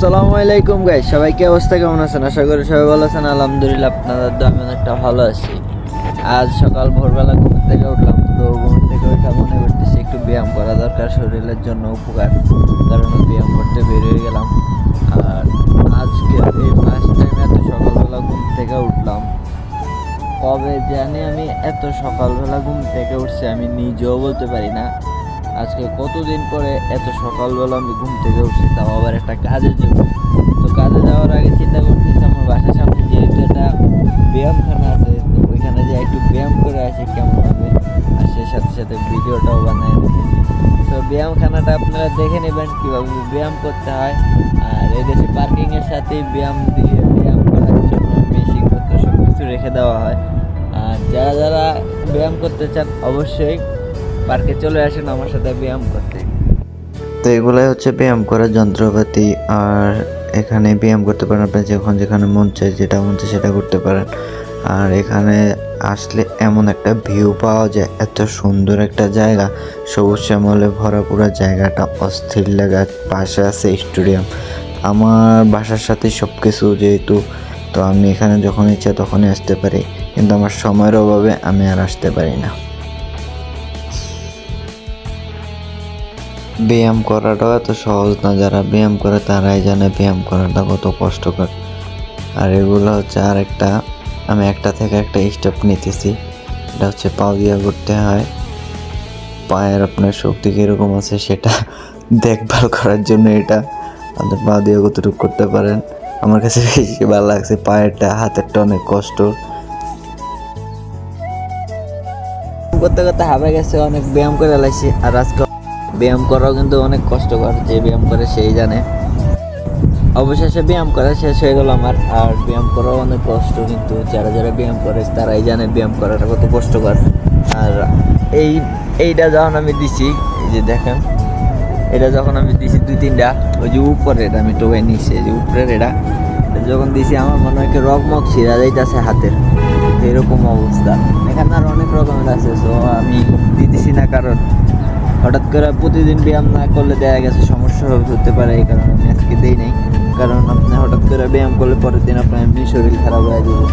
আসসালামু আলাইকুম গাইস সবাই কি অবস্থা? কেমন আছেন? আশা করি সবাই ভালো আছেন। আলহামদুলিল্লাহ আপনাদের তো আমি অনেকটা ভালো আছি। আজ সকাল ভোরবেলা ঘুম থেকে উঠলাম, তো ঘুম থেকে উঠে মনে করতেছি একটু ব্যায়াম করা দরকার, শরীরের জন্য উপকার। কারণ ব্যায়াম করতে বের হয়ে গেলাম। আর আজকে এই ফার্স্ট টাইম এত সকালবেলা ঘুম থেকে উঠলাম। কবে জানি আমি এত সকালবেলা ঘুম থেকে উঠছি, আমি নিজেও বলতে পারি না। আজকে কতদিন পরে এত সকালবেলা আমি ঘুম থেকে উঠছি, তাও আবার একটা কাজের জন্য তো কাজে যাওয়ার আগে চিন্তা করতেছি, আমার বাসার সামনে যেহেতু একটা ব্যায়ামখানা আছে, তো ওইখানে যে একটু ব্যায়াম করে আসি কেমন হবে, আর সেই সাথে সাথে ভিডিওটাও বানাই তো ব্যায়ামখানাটা আপনারা দেখে নেবেন কীভাবে ব্যায়াম করতে হয়, আর এদেশে পার্কিংয়ের সাথেই ব্যায়াম দিয়ে ব্যায়াম করার জন্য মেশিন পত্র সব কিছু রেখে দেওয়া হয়। আর যারা যারা ব্যায়াম করতে চান, অবশ্যই পার্কে চলে আসেন আমার সাথে ব্যায়াম করতে। তো এগুলাই হচ্ছে ব্যায়াম করার যন্ত্রপাতি আর এখানে ব্যায়াম করতে পারেন আপনি যখন যেখানে মন চায়, যেটা মন চায় সেটা করতে পারেন। আর এখানে আসলে এমন একটা ভিউ পাওয়া যায়, এত সুন্দর একটা জায়গা। সবুজ শ্যামলে ভরা পুরো জায়গাটা অস্থির লাগা, পাশে আছে স্টেডিয়াম। আমার বাসার সাথে সব কিছু যেহেতু, তো আমি এখানে যখন ইচ্ছা তখনই আসতে পারি। কিন্তু আমার সময়ের অভাবে আমি আর আসতে পারি না। ব্যায়াম করাটাও এত সহজ না, যারা ব্যায়াম করে তারাই জানে ব্যায়াম করাটা কত কষ্টকর। আর এগুলো হচ্ছে আরেকটা, আমি একটা থেকে একটা স্টেপ নিতেছি। এটা হচ্ছে পাও দিয়া করতে হয়। পায়ের আপনার শক্তি কীরকম আছে সেটা দেখভাল করার জন্য এটা। আপনি পা দিয়ে কতটুকু করতে পারেন? আমার কাছে বেশি ভালো লাগছে, পায়েরটা, হাতেরটা অনেক কষ্ট। করতে করতে হাবে গেছে, অনেক ব্যায়াম করে লাইছি। আর আজকে ব্যায়াম করাও কিন্তু অনেক কষ্টকর, যে ব্যায়াম করে সেই জানে। অবশেষে ব্যায়াম করা শেষ হয়ে গেল আমার, আর ব্যায়াম করাও অনেক কষ্ট, কিন্তু যারা যারা ব্যায়াম করে তারাই জানে ব্যায়াম করাটা কত কষ্টকর। আর এই, এইটা যখন আমি দিছি, এই যে দেখেন, এটা যখন আমি দিছি দুই তিনটা, ওই যে উপরে এটা আমি টোকাই নিছি যে উপরের এটা, যখন দিছি আমার মনে হয় রকমক ছিঁড়া যাইতেছে হাতের, এরকম অবস্থা। এখানে আর অনেক রকমের আছে তো আমি দিতেছি না কারণ হঠাৎ করে প্রতিদিন ব্যায়াম না করলে দেখা গেছে সমস্যা হতে পারে, এই কারণে আমি আজকে দেই নাই। কারণ আপনি হঠাৎ করে ব্যায়াম করলে পরের দিন আপনার এমনি শরীর খারাপ হয়ে যাবে।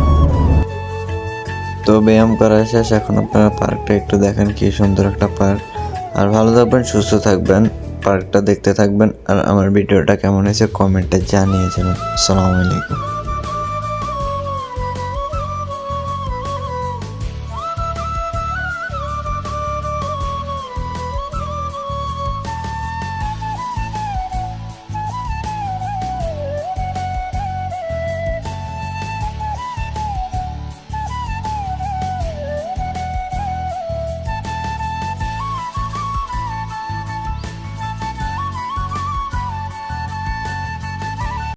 তো ব্যায়াম করা শেষ, এখন আপনারা পার্কটা একটু দেখেন কি সুন্দর একটা পার্ক। আর ভালো থাকবেন, সুস্থ থাকবেন, পার্কটা দেখতে থাকবেন। আর আমার ভিডিওটা কেমন হয়েছে কমেন্টে জানিয়ে যাবেন আসসালামু আলাইকুম।